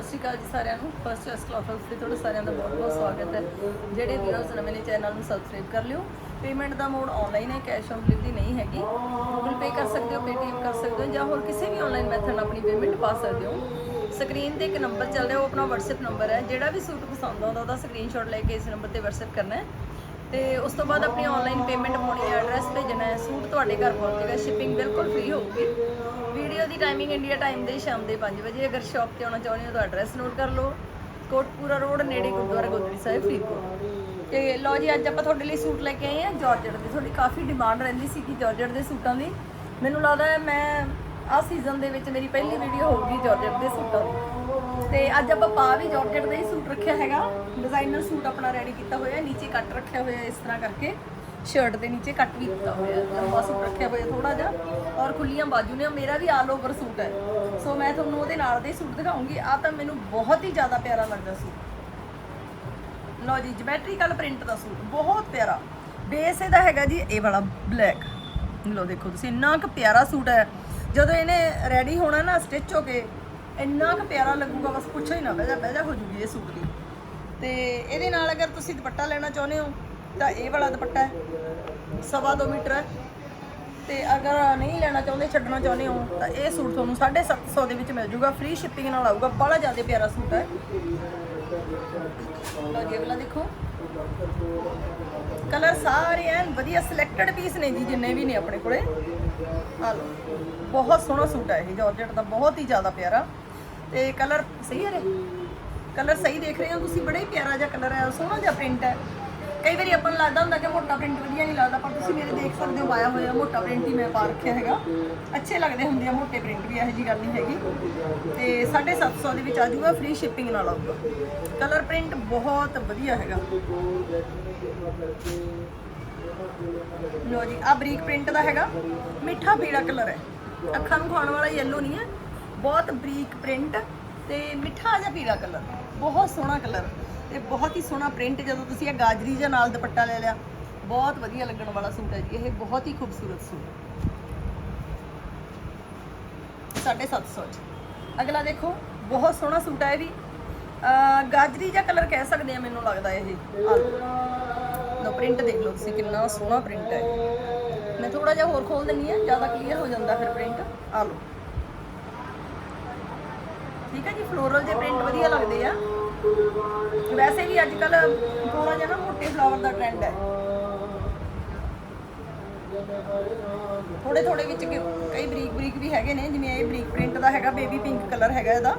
ਸਤਿ ਸ਼੍ਰੀ ਅਕਾਲ ਜੀ ਸਾਰਿਆਂ ਨੂੰ। ਫਸਟ ਚੋਇਸ ਕਲਾਥਸ ਤੇ ਤੁਹਾਡਾ ਸਾਰਿਆਂ ਦਾ ਬਹੁਤ ਬਹੁਤ ਸਵਾਗਤ ਹੈ। ਜਿਹੜੇ ਵੀਅਰਸ ਨਵੇਂ ਨੇ ਚੈਨਲ ਨੂੰ ਸਬਸਕ੍ਰਾਈਬ ਕਰ ਲਿਓ। ਪੇਮੈਂਟ ਦਾ ਮੋਡ ਆਨਲਾਈਨ ਹੈ ਕੈਸ਼ ਔਨ ਡਿਲੀਵਰੀ ਨਹੀਂ ਹੈਗੀ। ਗੂਗਲ ਪੇ ਕਰ ਸਕਦੇ ਹੋ ਪੇਟੀਐਮ ਕਰ ਸਕਦੇ ਹੋ ਜਾਂ ਹੋਰ ਕਿਸੇ ਵੀ ਆਨਲਾਈਨ ਮੈਥਡ ਨਾਲ ਆਪਣੀ ਪੇਮੈਂਟ ਪਾ ਸਕਦੇ ਹੋ। ਸਕਰੀਨ ਤੇ ਇੱਕ ਨੰਬਰ ਚੱਲ ਰਿਹਾ, ਉਹ ਆਪਣਾ WhatsApp ਨੰਬਰ ਹੈ। ਜਿਹੜਾ ਵੀ ਸੂਟ ਪਸੰਦ ਆਉਂਦਾ, ਉਹਦਾ ਸਕਰੀਨਸ਼ਾਟ ਲੈ ਕੇ ਇਸ ਨੰਬਰ ਤੇ WhatsApp ਕਰਨਾ ਹੈ। ਤੇ ਉਸ ਤੋਂ ਬਾਅਦ ਆਪਣੀ ਆਨਲਾਈਨ ਪੇਮੈਂਟ ਪਾਉਣੀ ਹੈ ਐਡਰੈਸ ਭੇਜਣਾ ਹੈ। ਸੂਟ ਤੁਹਾਡੇ ਘਰ ਪਹੁੰਚੇਗਾ ਸ਼ਿਪਿੰਗ ਬਿਲਕੁਲ ਫ੍ਰੀ ਹੋਊਗੀ। ਵੀਡੀਓ ਦੀ ਟਾਈਮਿੰਗ ਇੰਡੀਆ ਟਾਈਮ ਦੇ ਸ਼ਾਮ ਦੇ 5 ਵਜੇ। ਅਗਰ ਸ਼ਾਪ ਤੇ ਆਉਣਾ ਚਾਹੁੰਦੇ ਹੋ ਤਾਂ ਐਡਰੈਸ ਨੋਟ ਕਰ ਲਓ। ਕੋਟਪੂਰਾ ਰੋਡ ਨੇੜੇ ਗੁਰਦੁਆਰਾ ਗੋਦੜੀ ਸਾਹਿਬ, ਫਰੀਦਕੋਟ। ਤੇ ਲਓ ਜੀ, ਅੱਜ ਆਪਾਂ ਤੁਹਾਡੇ ਲਈ ਸੂਟ ਲੈ ਕੇ ਆਏ ਹਾਂ ਜਾਰਜਟ ਦੇ। ਤੁਹਾਡੀ ਕਾਫੀ ਡਿਮਾਂਡ ਰਹਿੰਦੀ ਸੀ ਕਿ ਜਾਰਜਟ ਦੇ ਸੂਟਾਂ ਦੀ। ਮੈਨੂੰ ਲੱਗਦਾ ਮੈਂ ਆਹ ਸੀਜ਼ਨ ਦੇ ਵਿੱਚ ਮੇਰੀ ਪਹਿਲੀ ਵੀਡੀਓ ਹੋਊਗੀ ਜਾਰਜਟ ਦੇ ਸੂਟਾਂ ਦੀ। ਤੇ ਅੱਜ ਆਪਾਂ ਪਾ ਵੀ ਜਾਰਜਟ ਦਾ ਹੀ ਸੂਟ ਰੱਖਿਆ ਹੈਗਾ। ਡਿਜ਼ਾਈਨਰ ਸੂਟ ਆਪਣਾ ਰੈਡੀ ਕੀਤਾ ਹੋਇਆ, ਨੀਚੇ ਕੱਟ ਰੱਖਿਆ ਹੋਇਆ ਇਸ ਤਰ੍ਹਾਂ ਕਰਕੇ। ਸ਼ਰਟ ਦੇ ਨੀਚੇ ਕੱਟ ਵੀ ਕੀਤਾ ਹੋਇਆ ਲੰਬਾ ਸੂਟ ਰੱਖਿਆ ਹੋਇਆ ਥੋੜਾ ਜਿਹਾ। ਔਰ ਖੁੱਲੀਆਂ ਬਾਜੂ ਨੇ, ਮੇਰਾ ਵੀ ਆਲ ਓਵਰ ਸੂਟ ਹੈ। ਸੋ ਮੈਂ ਤੁਹਾਨੂੰ ਉਹਦੇ ਨਾਲ ਦੇ ਸੂਟ ਦਿਖਾਉਂਗੀ। ਆ ਤਾਂ ਮੈਨੂੰ ਬਹੁਤ ਹੀ ਜ਼ਿਆਦਾ ਪਿਆਰਾ ਲੱਗਦਾ ਸੂਟ ਲਓ ਜੀ ਜਿਓਮੈਟ੍ਰੀਕਲ ਪ੍ਰਿੰਟ ਦਾ ਸੂਟ, ਬਹੁਤ ਪਿਆਰਾ। ਬੇਸ ਇਹਦਾ ਹੈਗਾ ਜੀ, ਇਹ ਵਾਲਾ ਬਲੈਕ ਲਓ ਦੇਖੋ ਤੁਸੀਂ, ਇੰਨਾ ਕੁ ਪਿਆਰਾ ਸੂਟ ਹੈ। ਜਦੋਂ ਇਹਨੇ ਰੈਡੀ ਹੋਣਾ ਨਾ ਸਟਿਚ ਹੋ ਕੇ, ਇੰਨਾ ਕੁ ਪਿਆਰਾ ਲੱਗੂਗਾ, ਬਸ ਪੁੱਛੋ ਹੀ ਨਾ, ਬਹਿ ਜਾ ਬਹਿ ਜਾ ਹੋ ਜੂਗੀ ਇਹ ਸੂਟ ਦੀ ਤੇ ਇਹਦੇ ਨਾਲ ਅਗਰ ਤੁਸੀਂ ਦੁਪੱਟਾ ਲੈਣਾ ਚਾਹੁੰਦੇ ਹੋ ਤਾਂ ਇਹ ਵਾਲਾ ਦੁਪੱਟਾ ਹੈ। ਸਵਾ ਦੋ ਮੀਟਰ ਹੈ। ਤੇ ਅਗਰ ਨਹੀਂ ਲੈਣਾ ਚਾਹੁੰਦੇ, ਛੱਡਣਾ ਚਾਹੁੰਦੇ ਹੋ, ਤਾਂ ਇਹ ਸੂਟ ਤੁਹਾਨੂੰ 750 ਦੇ ਵਿੱਚ ਮਿਲ ਜੂਗਾ। ਫ੍ਰੀ ਸ਼ਿਪਿੰਗ ਨਾਲ ਆਊਗਾ। ਬੜਾ ਜ਼ਿਆਦਾ ਪਿਆਰਾ ਸੂਟ ਹੈ। ਅੱਗੇ ਵਾਲਾ ਦੇਖੋ। ਕਲਰ ਸਾਰੇ ਐਨ ਵਧੀਆ ਸਿਲੈਕਟਡ ਪੀਸ ਨੇ ਜੀ, ਜਿੰਨੇ ਵੀ ਨੇ ਆਪਣੇ ਕੋਲੇ। ਆ ਲਓ। ਬਹੁਤ ਸੋਹਣਾ ਸੂਟ ਹੈ ਇਹ ਜਾਰਜਟ ਦਾ। ਬਹੁਤ ਹੀ ਜ਼ਿਆਦਾ ਪਿਆਰਾ। ਤੇ ਕਲਰ ਸਹੀ ਹੈ ਰੇ ਕਲਰ ਸਹੀ ਦੇਖ ਰਹੇ ਹੋ ਤੁਸੀਂ? ਬੜਾ ਹੀ ਪਿਆਰਾ ਜਿਹਾ ਕਲਰ ਹੈ। ਸੋਹਣਾ ਜਿਹਾ ਪ੍ਰਿੰਟ ਹੈ। ਕਈ ਵਾਰੀ ਆਪਾਂ ਨੂੰ ਲੱਗਦਾ ਹੁੰਦਾ ਕਿ ਮੋਟਾ ਪ੍ਰਿੰਟ ਵਧੀਆ ਨਹੀਂ ਲੱਗਦਾ, ਪਰ ਤੁਸੀਂ ਮੇਰੇ ਦੇਖ ਸਕਦੇ ਹੋ ਪਾਇਆ ਹੋਇਆ ਮੋਟਾ ਪ੍ਰਿੰਟ ਹੀ ਮੈਂ ਪਾ ਰੱਖਿਆ ਹੈਗਾ। ਅੱਛੇ ਲੱਗਦੇ ਹੁੰਦੇ ਆ ਮੋਟੇ ਪ੍ਰਿੰਟ ਵੀ, ਇਹੋ ਜੀ ਗੱਲ ਨਹੀਂ ਹੈਗੀ। ਤੇ 750 ਦੇ ਵਿੱਚ ਆ ਜਾਊਗਾ ਫ੍ਰੀ ਸ਼ਿਪਿੰਗ ਨਾਲ ਆਊਗਾ। ਕਲਰ ਪ੍ਰਿੰਟ ਬਹੁਤ ਵਧੀਆ ਹੈਗਾ। ਲੋ ਜੀ ਆ ਬਰੀਕ ਪ੍ਰਿੰਟ ਦਾ ਹੈਗਾ। ਮਿੱਠਾ ਪੀਲਾ ਕਲਰ ਹੈ। ਅੱਖਾਂ ਨੂੰ ਖਾਣ ਵਾਲਾ ਯੈਲੋ ਨਹੀਂ ਹੈ। ਬਹੁਤ ਬਰੀਕ ਪ੍ਰਿੰਟ ਤੇ ਮਿੱਠਾ ਜਿਹਾ ਪੀਲਾ ਕਲਰ ਬਹੁਤ ਸੋਹਣਾ ਕਲਰ ਤੇ ਬਹੁਤ ਹੀ ਸੋਹਣਾ ਪ੍ਰਿੰਟ ਜਦੋਂ ਤੁਸੀਂ ਇਹ ਗਾਜਰੀ ਜਾਂ ਨਾਲ ਦੁਪੱਟਾ ਲੈ ਲਿਆ, ਬਹੁਤ ਵਧੀਆ ਲੱਗਣ ਵਾਲਾ ਸੂਟ ਹੈ ਜੀ, ਇਹ ਬਹੁਤ ਹੀ ਖੂਬਸੂਰਤ ਸੂਟ 750 ਚ ਅਗਲਾ ਦੇਖੋ, ਬਹੁਤ ਸੋਹਣਾ ਸੂਟ ਹੈ ਇਹ ਵੀ। ਗਾਜਰੀ ਜਾਂ ਕਲਰ ਕਹਿ ਸਕਦੇ ਆ, ਮੈਨੂੰ ਲੱਗਦਾ ਇਹ। ਆਹ ਲੋ ਪ੍ਰਿੰਟ ਦੇਖ ਲਓ ਤੁਸੀਂ, ਕਿੰਨਾ ਸੋਹਣਾ ਪ੍ਰਿੰਟ ਹੈ ਮੈਂ ਥੋੜਾ ਜਿਹਾ ਹੋਰ ਖੋਲ ਦਿੰਨੀ ਆ ਜ਼ਿਆਦਾ ਕਲੀਅਰ ਹੋ ਜਾਂਦਾ ਫਿਰ ਪ੍ਰਿੰਟ ਆ ਲਓ। ਠੀਕ ਹੈ ਜੀ ਫਲੋਰਲ ਜੇ ਪ੍ਰਿੰਟ ਵਧੀਆ ਲੱਗਦੇ ਵੈਸੇ ਵੀ ਅੱਜ ਕੱਲ ਥੋੜਾ ਜਿਹਾ ਨਾ ਮੋਟੇ ਫਲਾਵਰ ਦਾ ਟ੍ਰੈਂਡ ਹੈ। ਥੋੜੇ ਥੋੜੇ ਵਿੱਚ ਕਈ ਬਰੀਕ ਬਰੀਕ ਵੀ ਹੈਗੇ ਨੇ, ਜਿਵੇਂ ਇਹ ਬਰੀਕ ਪ੍ਰਿੰਟ ਦਾ ਹੈਗਾ ਬੇਬੀ ਪਿੰਕ ਕਲਰ ਹੈਗਾ ਇਹਦਾ।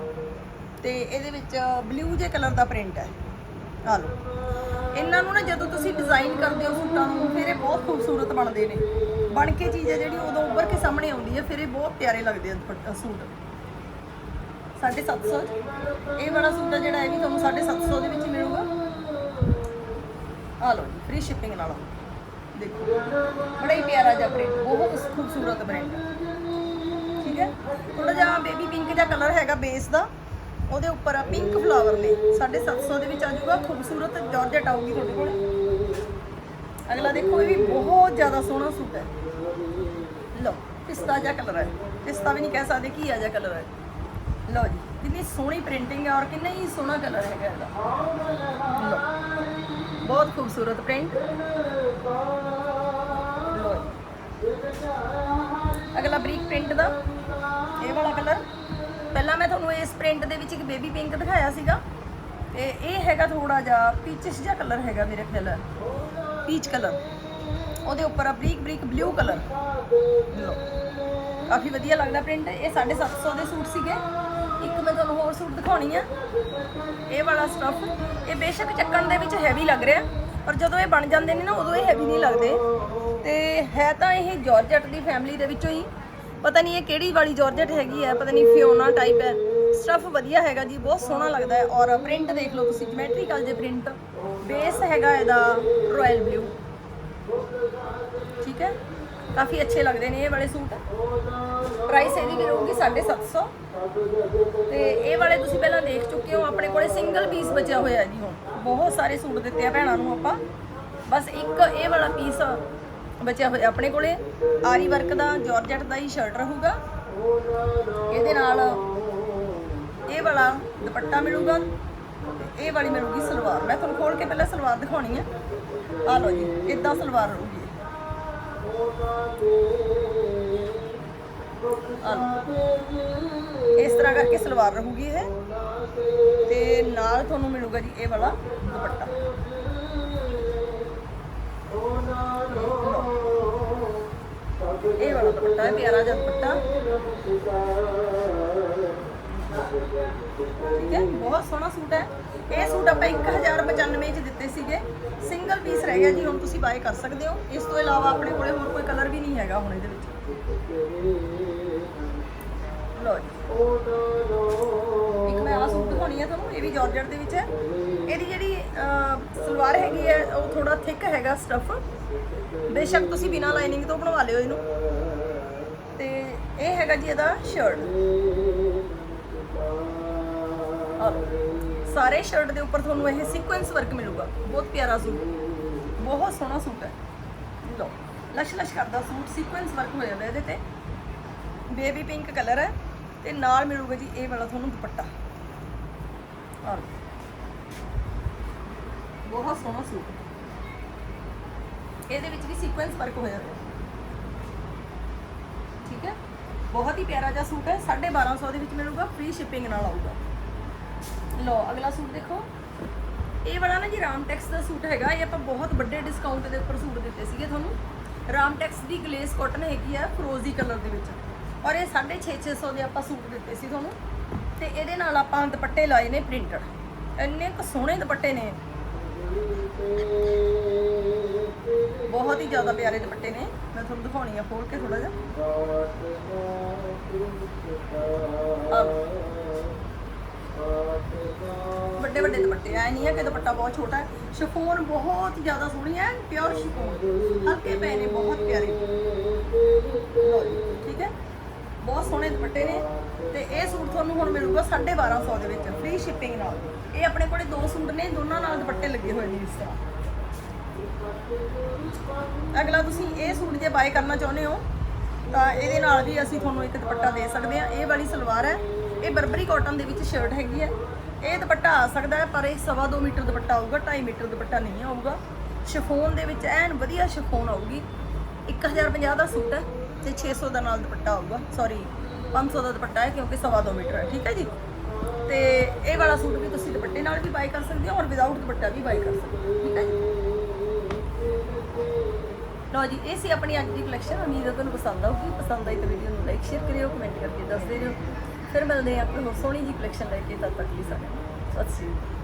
ਤੇ ਇਹਦੇ ਵਿੱਚ ਬਲੂ ਜੇ ਕਲਰ ਦਾ ਪ੍ਰਿੰਟ ਹੈ। ਆ ਲਓ। ਇਹਨਾਂ ਨੂੰ ਨਾ ਜਦੋਂ ਤੁਸੀਂ ਡਿਜ਼ਾਈਨ ਕਰਦੇ ਹੋ ਸੂਟਾਂ ਨੂੰ, ਫਿਰ ਇਹ ਬਹੁਤ ਖੂਬਸੂਰਤ ਬਣਦੇ ਨੇ। ਬਣ ਕੇ ਚੀਜ਼ ਹੈ ਜਿਹੜੀ ਉਦੋਂ ਉੱਭਰ ਕੇ ਸਾਹਮਣੇ ਆਉਂਦੀ ਹੈ, ਫਿਰ ਇਹ ਬਹੁਤ ਪਿਆਰੇ ਲੱਗਦੇ ਆ ਦੁਪੱਟਾ ਸੂਟ। 750 ਇਹ ਵਾਲਾ ਸੂਟ ਹੈ ਜਿਹੜਾ ਇਹ ਵੀ ਤੁਹਾਨੂੰ 750 ਦੇ ਵਿੱਚ ਮਿਲੂਗਾ। ਆ ਲਓ ਜੀ ਫ੍ਰੀ ਸ਼ਿਪਿੰਗ ਨਾਲ। ਦੇਖੋ, ਬੜਾ ਹੀ ਪਿਆਰਾ ਜਿਹਾ ਪ੍ਰਿੰਟ ਬਹੁਤ ਖੂਬਸੂਰਤ ਪ੍ਰਿੰਟ ਠੀਕ ਹੈ? ਥੋੜਾ ਜਿਹਾ ਬੇਬੀ ਪਿੰਕ ਜਿਹਾ ਕਲਰ ਹੈਗਾ ਬੇਸ ਦਾ। ਉਹਦੇ ਉੱਪਰ ਆ ਪਿੰਕ ਫਲਾਵਰ ਨੇ 750 ਦੇ ਵਿੱਚ ਆ ਜਾਊਗਾ, ਖੂਬਸੂਰਤ ਜਾਰਜਟ ਆਊਗੀ ਤੁਹਾਡੇ ਕੋਲ। ਅਗਲਾ ਦੇਖੋ, ਇਹ ਵੀ ਬਹੁਤ ਜ਼ਿਆਦਾ ਸੋਹਣਾ ਸੂਟ ਹੈ। ਲਓ, ਪਿਸਤਾ ਜਿਹਾ ਕਲਰ ਹੈ। ਪਿਸਤਾ ਵੀ ਨਹੀਂ ਕਹਿ ਸਕਦੇ ਕੀ ਆ ਜਿਹਾ ਕਲਰ ਹੈ। ਲਓ ਜੀ, ਕਿੰਨੀ ਸੋਹਣੀ ਪ੍ਰਿੰਟਿੰਗ ਹੈ ਔਰ ਕਿੰਨਾ ਹੀ ਸੋਹਣਾ ਕਲਰ ਹੈਗਾ ਇਹਦਾ। ਲਓ, ਬਹੁਤ ਖੂਬਸੂਰਤ ਪ੍ਰਿੰਟ ਲਓ ਅਗਲਾ ਬਰੀਕ ਪ੍ਰਿੰਟ ਦਾ, ਇਹ ਵਾਲਾ ਕਲਰ ਪਹਿਲਾਂ ਮੈਂ ਤੁਹਾਨੂੰ ਇਸ ਪ੍ਰਿੰਟ ਦੇ ਵਿੱਚ ਇੱਕ ਬੇਬੀ ਪਿੰਕ ਦਿਖਾਇਆ ਸੀਗਾ। ਤੇ ਇਹ ਹੈਗਾ ਥੋੜਾ ਜਿਹਾ ਪੀਚਿਸ਼ ਜਿਹਾ ਕਲਰ ਹੈਗਾ ਮੇਰੇ ਖਿਆਲ ਪੀਚ ਕਲਰ ਉਹਦੇ ਉੱਪਰ ਆ ਬਰੀਕ ਬਰੀਕ ਬਲੂ ਕਲਰ ਲਓ, ਕਾਫੀ ਵਧੀਆ ਲੱਗਦਾ ਪ੍ਰਿੰਟ ਇਹ 750 ਦੇ ਸੂਟ ਸੀਗੇ। ਇੱਕ ਮੈਂ ਤੁਹਾਨੂੰ ਹੋਰ ਸੂਟ ਦਿਖਾਉਣੀ ਆ। ਇਹ ਵਾਲਾ ਸਟਫ ਇਹ ਬੇਸ਼ੱਕ ਚੱਕਣ ਦੇ ਵਿੱਚ ਹੈਵੀ ਲੱਗ ਰਿਹਾ, ਪਰ ਜਦੋਂ ਇਹ ਬਣ ਜਾਂਦੇ ਨੇ ਨਾ, ਉਦੋਂ ਇਹ ਹੈਵੀ ਨਹੀਂ ਲੱਗਦੇ। ਤੇ ਹੈ ਤਾਂ ਇਹ ਜਾਰਜਟ ਦੀ ਫੈਮਿਲੀ ਦੇ ਵਿੱਚੋਂ ਹੀ। ਪਤਾ ਨਹੀਂ ਇਹ ਕਿਹੜੀ ਵਾਲੀ ਜਾਰਜਟ ਹੈਗੀ ਹੈ ਪਤਾ ਨਹੀਂ ਫਿਓਨਾ ਟਾਈਪ ਹੈ। ਸਟਫ ਵਧੀਆ ਹੈਗਾ ਜੀ, ਬਹੁਤ ਸੋਹਣਾ ਲੱਗਦਾ ਹੈ। ਔਰ ਪ੍ਰਿੰਟ ਦੇਖ ਲਓ ਤੁਸੀਂ ਜਿਓਮੈਟ੍ਰੀਕਲ ਜੇ ਪ੍ਰਿੰਟ ਬੇਸ ਹੈਗਾ ਇਹਦਾ ਰਾਇਲ ਬਲੂ ਠੀਕ ਹੈ? ਕਾਫੀ ਅੱਛੇ ਲੱਗਦੇ ਨੇ ਇਹ ਵਾਲੇ ਸੂਟ। ਪ੍ਰਾਈਸ ਇਹਦੀ ਵੀ ਰਹੂਗੀ 750 ਤੇ ਇਹ ਵਾਲੇ ਤੁਸੀਂ ਪਹਿਲਾਂ ਦੇਖ ਚੁੱਕੇ ਹੋ, ਆਪਣੇ ਕੋਲੇ ਸਿੰਗਲ ਪੀਸ ਬਚਿਆ ਹੋਇਆ ਜੀ ਹੁਣ ਬਹੁਤ ਸਾਰੇ ਸੂਟ ਦਿੱਤੇ ਆ ਭੈਣਾਂ ਨੂੰ ਆਪਾਂ। ਬਸ ਇੱਕ ਇਹ ਵਾਲਾ ਪੀਸ ਬਚਿਆ ਹੋਇਆ ਆਪਣੇ ਕੋਲੇ। ਆਰੀ ਵਰਕ ਦਾ ਜਾਰਜਟ ਦਾ ਹੀ ਸ਼ਰਟ ਰਹੂਗਾ। ਇਹਦੇ ਨਾਲ ਇਹ ਵਾਲਾ ਦੁਪੱਟਾ ਮਿਲੂਗਾ। ਤੇ ਇਹ ਵਾਲੀ ਮਿਲੂਗੀ ਸਲਵਾਰ। ਮੈਂ ਤੁਹਾਨੂੰ ਖੋਲ ਕੇ ਪਹਿਲਾਂ ਸਲਵਾਰ ਦਿਖਾਉਣੀ ਹੈ ਆ ਲਓ ਜੀ ਇਦਾਂ ਸਲਵਾਰ ਰਹੂਗੀ। ਇਸ ਤਰ੍ਹਾਂ ਕਰਕੇ ਸਲਵਾਰ ਰਹੂਗੀ ਇਹ। ਤੇ ਨਾਲ ਤੁਹਾਨੂੰ ਮਿਲੂਗਾ ਜੀ ਇਹ ਵਾਲਾ ਦੁਪੱਟਾ। ਇਹ ਵਾਲਾ ਦੁਪੱਟਾ ਹੈ, ਪਿਆਰਾ ਜਿਹਾ ਦੁਪੱਟਾ। ਠੀਕ ਹੈ, ਬਹੁਤ ਸੋਹਣਾ ਸੂਟ ਹੈ। ਇਹ ਸੂਟ ਆਪਾਂ 1095 ਚ ਦਿੱਤੇ ਸੀਗੇ। ਸਿੰਗਲ ਪੀਸ ਰਹਿ ਗਿਆ ਜੀ, ਹੁਣ ਤੁਸੀਂ ਬਾਏ ਕਰ ਸਕਦੇ ਹੋ। ਇਸ ਤੋਂ ਇਲਾਵਾ ਆਪਣੇ ਕੋਲੇ ਹੋਰ ਕੋਈ ਕਲਰ ਵੀ ਨਹੀਂ ਹੈਗਾ ਹੁਣ ਇਹਦੇ ਵਿੱਚ। ਲਓ ਜੀ। ਇੱਕ ਮੈਂ ਆਹ ਸੂਟ ਦਿਖਾਉਣੀ ਹੈ ਤੁਹਾਨੂੰ, ਇਹ ਵੀ ਜਾਰਜਟ ਦੇ ਵਿੱਚ ਹੈ। ਇਹਦੀ ਜਿਹੜੀ ਸਲਵਾਰ ਹੈਗੀ ਹੈ, ਉਹ ਥੋੜਾ ਥਿਕ ਹੈਗਾ ਸਟਫ ਬੇਸ਼ੱਕ ਤੁਸੀਂ ਬਿਨਾਂ ਲਾਈਨਿੰਗ ਤੋਂ ਬਣਵਾ ਲਿਓ ਇਹਨੂੰ। ਤੇ ਇਹ ਹੈਗਾ ਜੀ ਇਹਦਾ ਸ਼ਰਟ ਸਾਰੇ ਸ਼ਰਟ ਦੇ ਉੱਪਰ ਤੁਹਾਨੂੰ ਇਹ ਸੀਕੁਐਂਸ ਵਰਕ ਮਿਲੂਗਾ। ਬਹੁਤ ਪਿਆਰਾ ਸੂਟ। ਬਹੁਤ ਸੋਹਣਾ ਸੂਟ ਹੈ। ਲਓ, ਲਸ਼ ਲਸ਼ ਕਰਦਾ ਸੂਟ ਸੀਕੁਐਂਸ ਵਰਕ ਹੋਇਆ ਹੋਇਆ ਇਹਦੇ ਤੇ। ਬੇਬੀ ਪਿੰਕ ਕਲਰ ਹੈ ਤੇ ਨਾਲ ਮਿਲੂਗਾ ਜੀ ਇਹ ਵਾਲਾ ਤੁਹਾਨੂੰ ਦੁਪੱਟਾ। ਆਹ ਬਹੁਤ ਸੋਹਣਾ ਸੂਟ। ਇਹਦੇ ਵਿੱਚ ਵੀ ਸੀਕੁਐਂਸ ਵਰਕ ਹੋਇਆ ਹੋਇਆ ਠੀਕ ਹੈ? ਬਹੁਤ ਹੀ ਪਿਆਰਾ ਜਿਹਾ ਸੂਟ ਹੈ। 1250 ਦੇ ਵਿੱਚ ਮਿਲੂਗਾ ਫ੍ਰੀ ਸ਼ਿਪਿੰਗ ਨਾਲ ਆਊਗਾ। ਲੋ ਅਗਲਾ ਸੂਟ ਦੇਖੋ। ਇਹ ਵਾਲਾ ਨਾ ਜੀ ਰਾਮਟੈਕਸ ਦਾ ਸੂਟ ਹੈਗਾ। ਇਹ ਆਪਾਂ ਬਹੁਤ ਵੱਡੇ ਡਿਸਕਾਊਂਟ ਦੇ ਉੱਪਰ ਸੂਟ ਦਿੱਤੇ ਸੀਗੇ ਤੁਹਾਨੂੰ। ਰਾਮਟੈਕਸ ਦੀ ਗਲੇਸ ਕਾਟਨ ਹੈਗੀ ਆ ਫਰੋਜ਼ੀ ਕਲਰ ਦੇ ਵਿੱਚ। ਔਰ ਇਹ 650 ਦੇ ਆਪਾਂ ਸੂਟ ਦਿੱਤੇ ਸੀ ਤੁਹਾਨੂੰ। ਤੇ ਇਹਦੇ ਨਾਲ ਆਪਾਂ ਦੁਪੱਟੇ ਲਾਏ ਨੇ ਪ੍ਰਿੰਟਡ ਇੰਨੇ ਕੁ ਸੋਹਣੇ ਦੁਪੱਟੇ ਨੇ। ਬਹੁਤ ਹੀ ਜ਼ਿਆਦਾ ਪਿਆਰੇ ਦੁਪੱਟੇ ਨੇ। ਮੈਂ ਤੁਹਾਨੂੰ ਦਿਖਾਉਣੀ ਆ ਖੋਲ ਕੇ ਥੋੜਾ ਜਿਹਾ। ਲਓ। ਵੱਡੇ ਵੱਡੇ ਦੁਪੱਟੇ ਐ ਨਹੀਂ ਹੈ ਕਿ ਦੁਪੱਟਾ ਬਹੁਤ ਛੋਟਾ ਹੈ। ਸ਼ਿਫੋਨ ਬਹੁਤ ਜ਼ਿਆਦਾ ਸੋਹਣੀ ਹੈ ਪਿਓਰ ਸ਼ਿਫੋਨ। ਹਲਕੇ ਪੈ ਨੇ, ਬਹੁਤ ਪਿਆਰੇ। ਠੀਕ ਹੈ? ਬਹੁਤ ਸੋਹਣੇ ਦੁਪੱਟੇ ਨੇ ਤੇ ਇਹ ਸੂਟ ਤੁਹਾਨੂੰ ਹੁਣ ਮਿਲੂਗਾ 1250 ਦੇ ਵਿੱਚ ਫ੍ਰੀ ਸ਼ਿਪਿੰਗ ਨਾਲ। ਇਹ ਆਪਣੇ ਕੋਲੇ ਦੋ ਸੂਟ ਨੇ, ਦੋਨਾਂ ਨਾਲ ਦੁਪੱਟੇ ਲੱਗੇ ਹੋਏ ਨੇ ਇਸ ਤਰ੍ਹਾਂ। ਅਗਲਾ ਤੁਸੀਂ ਇਹ ਸੂਟ ਜੇ ਬਾਏ ਕਰਨਾ ਚਾਹੁੰਦੇ ਹੋ, ਤਾਂ ਇਹਦੇ ਨਾਲ ਵੀ ਅਸੀਂ ਤੁਹਾਨੂੰ ਇੱਕ ਦੁਪੱਟਾ ਦੇ ਸਕਦੇ ਹਾਂ। ਇਹ ਵਾਲੀ ਸਲਵਾਰ ਹੈ ਇਹ ਬਰਬਰੀ ਕਾਟਨ ਦੇ ਵਿੱਚ ਸ਼ਰਟ ਹੈਗੀ ਹੈ। ਇਹ ਦੁਪੱਟਾ ਆ ਸਕਦਾ ਹੈ, ਪਰ ਇਹ ਸਵਾ ਦੋ ਮੀਟਰ ਦੁਪੱਟਾ ਆਊਗਾ 2.5 ਮੀਟਰ ਦੁਪੱਟਾ ਨਹੀਂ ਆਊਗਾ ਸ਼ਿਫੋਨ ਦੇ ਵਿੱਚ ਐਨ ਵਧੀਆ ਸ਼ਿਫੋਨ ਆਊਗੀ। 1050 ਦਾ ਸੂਟ ਹੈ ਤੇ 600 ਦਾ ਨਾਲ ਦੁਪੱਟਾ ਆਊਗਾ ਸੌਰੀ 500 ਦਾ ਦੁਪੱਟਾ ਹੈ, ਕਿਉਂਕਿ ਸਵਾ ਦੋ ਮੀਟਰ ਹੈ, ਠੀਕ ਹੈ ਜੀ? ਤੇ ਇਹ ਵਾਲਾ ਸੂਟ ਵੀ ਤੁਸੀਂ ਦੁਪੱਟੇ ਨਾਲ ਵੀ ਬਾਈ ਕਰ ਸਕਦੇ ਹੋ ਔਰ ਵਿਦਆਊਟ ਦੁਪੱਟਾ ਵੀ ਬਾਈ ਕਰ ਸਕਦੇ ਹੋ, ਠੀਕ ਹੈ ਜੀ? ਲਓ ਜੀ, ਇਹ ਸੀ ਆਪਣੀ ਅੱਜ ਦੀ ਕਲੈਕਸ਼ਨ ਉਮੀਦ ਹੈ ਤੁਹਾਨੂੰ ਪਸੰਦ ਆਊਗੀ। ਪਸੰਦ ਆਈ ਤਾਂ ਵੀਡੀਓ ਨੂੰ ਲਾਈਕ ਸ਼ੇਅਰ ਕਰਿਓ ਕਮੈਂਟ ਕਰਕੇ ਦੱਸਦੇ ਰਹੋ ਫਿਰ ਮਿਲਦੇ ਹਾਂ ਕੋਈ ਹੋਰ ਸੋਹਣੀ ਜੀ ਕਲੈਕਸ਼ਨ ਲੈ ਕੇ ਤਦ ਤੱਕ ਲਈ ਸਾਰਿਆਂ ਸਤਿ ਸ਼੍ਰੀ ਅਕਾਲ।